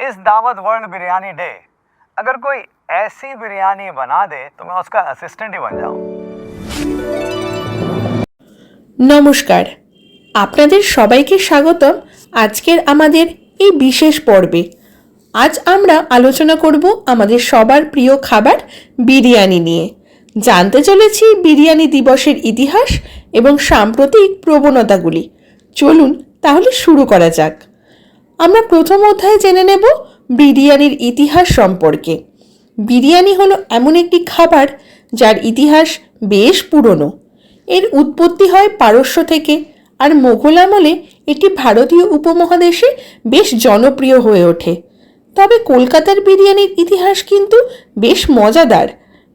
इस दावत world biryani day अगर कोई ऐसी बिरयानी बना दे तो मैं उसका असिस्टेंट ही बन जाऊं নমস্কার আপনাদের সবাইকে স্বাগতম আজকের আমাদের এই বিশেষ পর্বে আজ আমরা আলোচনা করব আমাদের সবার প্রিয় খাবার বিরিয়ানি নিয়ে জানতে চলেছি বিরিয়ানি দিবসের ইতিহাস এবং সাম্প্রতিক প্রবণতাগুলি চলুন তাহলে শুরু করা যাক আমরা প্রথম অধ্যায়ে জেনে নেব বিরিয়ানির ইতিহাস সম্পর্কে। বিরিয়ানি হলো এমন একটি খাবার যার ইতিহাস বেশ পুরনো। এর উৎপত্তি হয় পারস্য থেকে আর মোঘল আমলে এটি ভারতীয় উপমহাদেশে বেশ জনপ্রিয় হয়ে ওঠে। তবে কলকাতার বিরিয়ানির ইতিহাস কিন্তু বেশ মজাদার।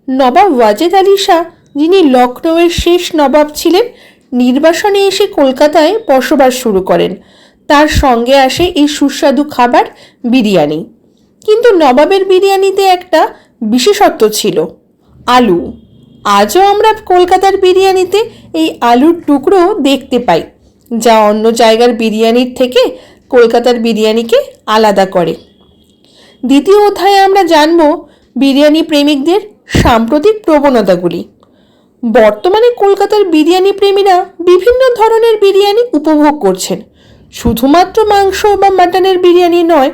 নবাব ওয়াজেদ আলী শাহ, যিনি লখনৌয়ের শেষ নবাব ছিলেন, নির্বাসনে এসে কলকাতায় বসবাস শুরু করেন। তার সঙ্গে আসে এই সুস্বাদু খাবার বিরিয়ানি। কিন্তু নবাবের বিরিয়ানিতে একটা বিশেষত্ব ছিল, আলু। আজও আমরা কলকাতার বিরিয়ানিতে এই আলুর টুকরো দেখতে পাই, যা অন্য জায়গার বিরিয়ানির থেকে কলকাতার বিরিয়ানিকে আলাদা করে। দ্বিতীয় অধ্যায়ে আমরা জানব বিরিয়ানি প্রেমিকদের সাম্প্রতিক প্রবণতাগুলি। বর্তমানে কলকাতার বিরিয়ানি প্রেমীরা বিভিন্ন ধরনের বিরিয়ানি উপভোগ করছেন। শুধুমাত্র মাংস বা মাটনের বিরিয়ানি নয়,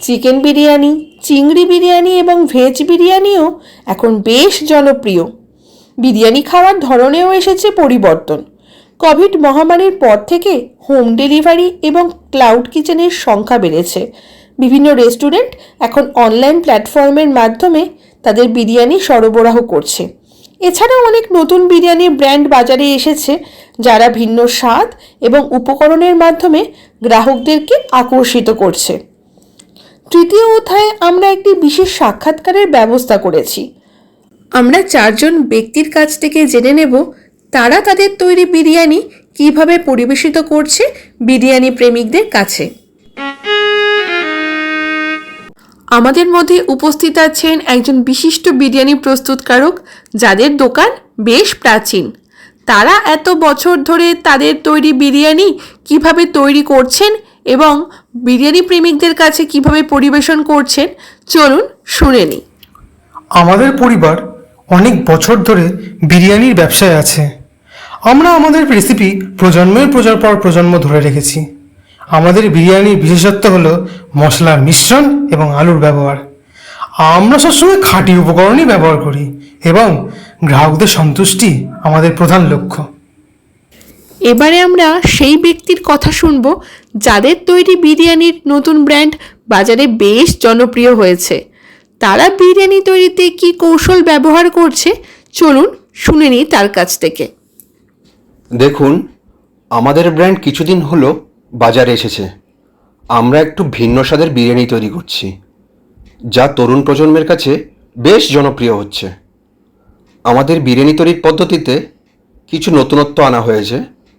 চিকেন বিরিয়ানি, চিংড়ি বিরিয়ানি এবং ভেজ বিরিয়ানিও এখন বেশ জনপ্রিয়। বিরিয়ানি খাওয়ার ধরনেও এসেছে পরিবর্তন। কোভিড মহামারীর পর থেকে হোম ডেলিভারি এবং ক্লাউড কিচেনের সংখ্যা বেড়েছে। বিভিন্ন রেস্টুরেন্ট এখন অনলাইন প্ল্যাটফর্মের মাধ্যমে তাদের বিরিয়ানি সরবরাহ করছে। এছাড়াও অনেক নতুন বিরিয়ানির ব্র্যান্ড বাজারে এসেছে, যারা ভিন্ন স্বাদ এবং উপকরণের মাধ্যমে গ্রাহকদেরকে আকর্ষিত করছে। তৃতীয় অধ্যায়ে আমরা একটি বিশেষ সাক্ষাৎকারের ব্যবস্থা করেছি। আমরা চারজন ব্যক্তির কাছ থেকে জেনে নেব, তারা তাদের তৈরি বিরিয়ানি কীভাবে পরিবেশিত করছে বিরিয়ানি প্রেমিকদের কাছে। আমাদের মধ্যে উপস্থিত আছেন একজন বিশিষ্ট বিরিয়ানি প্রস্তুতকারক, যাদের দোকান বেশ প্রাচীন। তারা এত বছর ধরে তাদের তৈরি বিরিয়ানি কীভাবে তৈরি করছেন এবং বিরিয়ানি প্রেমিকদের কাছে কীভাবে পরিবেশন করছেন, চলুন শুনে নিই। আমাদের পরিবার অনেক বছর ধরে বিরিয়ানির ব্যবসায় আছে। আমরা আমাদের রেসিপি প্রজন্মের প্রজন্ম পর প্রজন্ম ধরে রেখেছি। আমাদের বিরিয়ানির বিশেষত্ব হলো মশলার মিশ্রণ এবং আলুর ব্যবহার। আমরা সবসময় খাঁটি উপকরণই ব্যবহার করি এবং গ্রাহকদের সন্তুষ্টি আমাদের প্রধান লক্ষ্য। এবারে আমরা সেই ব্যক্তির কথা শুনব যাদের তৈরি বিরিয়ানির নতুন ব্র্যান্ড বাজারে বেশ জনপ্রিয় হয়েছে। তারা বিরিয়ানি তৈরিতে কি কৌশল ব্যবহার করছে চলুন শুনে নিই তার কাছ থেকে। দেখুন আমাদের ব্র্যান্ড কিছুদিন হলো বাজারে এসেছে। আমরা একটু ভিন্ন স্বাদের বিরিয়ানি তৈরি করছি, যা তরুণ প্রজন্মের কাছে বেশ জনপ্রিয় হচ্ছে। আমাদের বিরিয়ানি তৈরির পদ্ধতিতে কিছু নতুনত্ব আনা হয়েছে,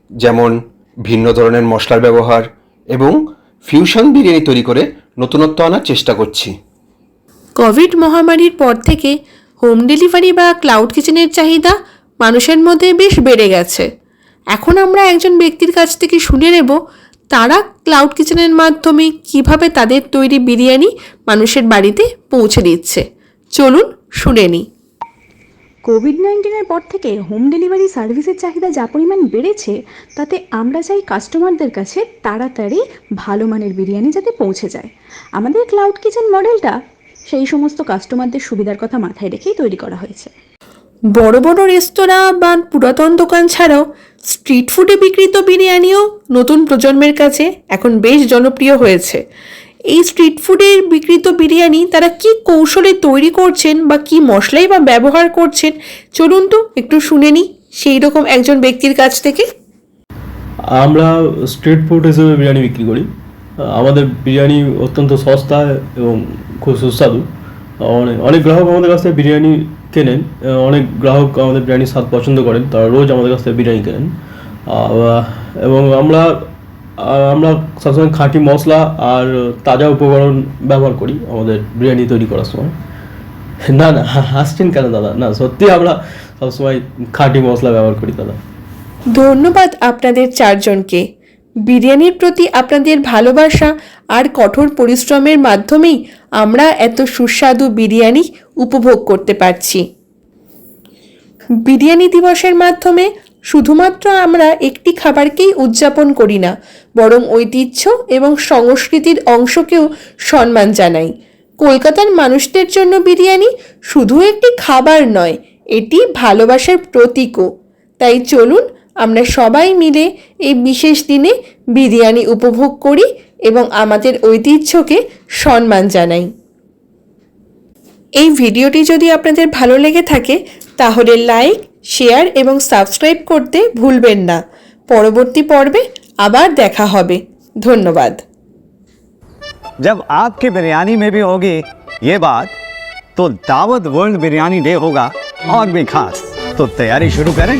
যেমন ভিন্ন ধরনের মশলার ব্যবহার এবং ফিউশন বিরিয়ানি তৈরি করে নতুনত্ব আনার চেষ্টা করছি। কোভিড মহামারীর পর থেকে হোম ডেলিভারি বা ক্লাউড কিচেনের চাহিদা মানুষের মধ্যে বেশ বেড়ে গেছে। এখন আমরা একজন ব্যক্তির কাছ থেকে শুনে নেব তারা ক্লাউড কিচেনের মাধ্যমে কীভাবে তাদের তৈরি বিরিয়ানি মানুষের বাড়িতে পৌঁছে দিচ্ছে? চলুন শুনে নিই। কোভিড নাইন্টিনের পর থেকে হোম ডেলিভারি সার্ভিসের চাহিদা যা পরিমাণ বেড়েছে তাতে আমরা চাই কাস্টমারদের কাছে তাড়াতাড়ি ভালো মানের বিরিয়ানি যাতে পৌঁছে যায়। আমাদের ক্লাউড কিচেন মডেলটা সেই সমস্ত কাস্টমারদের সুবিধার কথা মাথায় রেখেই তৈরি করা হয়েছে। বড় বড় রেস্তোরাঁ বা পুরাতন দোকান ছাড়াও স্ট্রিট ফুডে বিক্রিত বিরিয়ানিও নতুন প্রজন্মের কাছে এখন বেশ জনপ্রিয় হয়েছে। এই স্ট্রিট ফুডের বিক্রিত বিরিয়ানি তারা কি কৌশলে তৈরি করছেন বা কি মশলাই বা ব্যবহার করছেন, চলুন তো একটু শুনে নিই সেই রকম একজন ব্যক্তির কাছ থেকে। আমরা স্ট্রিট ফুড হিসেবে বিরিয়ানি বিক্রি করি। আমাদের বিরিয়ানি অত্যন্ত সস্তা এবং খুব সুস্বাদু। অনেক অনেক গ্রাহক আমাদের কাছ থেকে বিরিয়ানি কেনেন অনেক গ্রাহক আমাদের বিরিয়ানির স্বাদ পছন্দ করেন, তারা রোজ আমাদের কাছ থেকে বিরিয়ানি কেনেন। এবং আমরা আমরা সবসময় খাঁটি মশলা আর তাজা উপকরণ ব্যবহার করি আমাদের বিরিয়ানি তৈরি করার সময়। না না হাসছেন কেন দাদা? না সত্যি আমরা সবসময় খাঁটি মশলা ব্যবহার করি দাদা। ধন্যবাদ আপনাদের চারজনকে। বিরিয়ানির প্রতি আপনাদের ভালোবাসা আর কঠোর পরিশ্রমের মাধ্যমেই আমরা এত সুস্বাদু বিরিয়ানি উপভোগ করতে পারছি। বিরিয়ানি দিবসের মাধ্যমে শুধুমাত্র আমরা একটি খাবারকেই উদযাপন করি না, বরং ঐতিহ্য এবং সংস্কৃতির অংশকেও সম্মান জানাই। কলকাতার মানুষদের জন্য বিরিয়ানি শুধু একটি খাবার নয়, এটি ভালোবাসার প্রতীকও। তাই চলুন আমরা সবাই মিলে এই বিশেষ দিনে বিরিয়ানি উপভোগ করি এবং আমাদের ঐতিহ্যকে সম্মান জানাই এই ভিডিওটি যদি আপনাদের ভালো লেগে থাকে তাহলে লাইক শেয়ার এবং সাবস্ক্রাইব করতে ভুলবেন না পরবর্তী পর্বে আবার দেখা হবে ধন্যবাদ जब आपके बिरयानी में भी होगी ये बात तो दावत वर्ल्ड बिरयानी डे होगा और भी खास तो तैयारी शुरू करें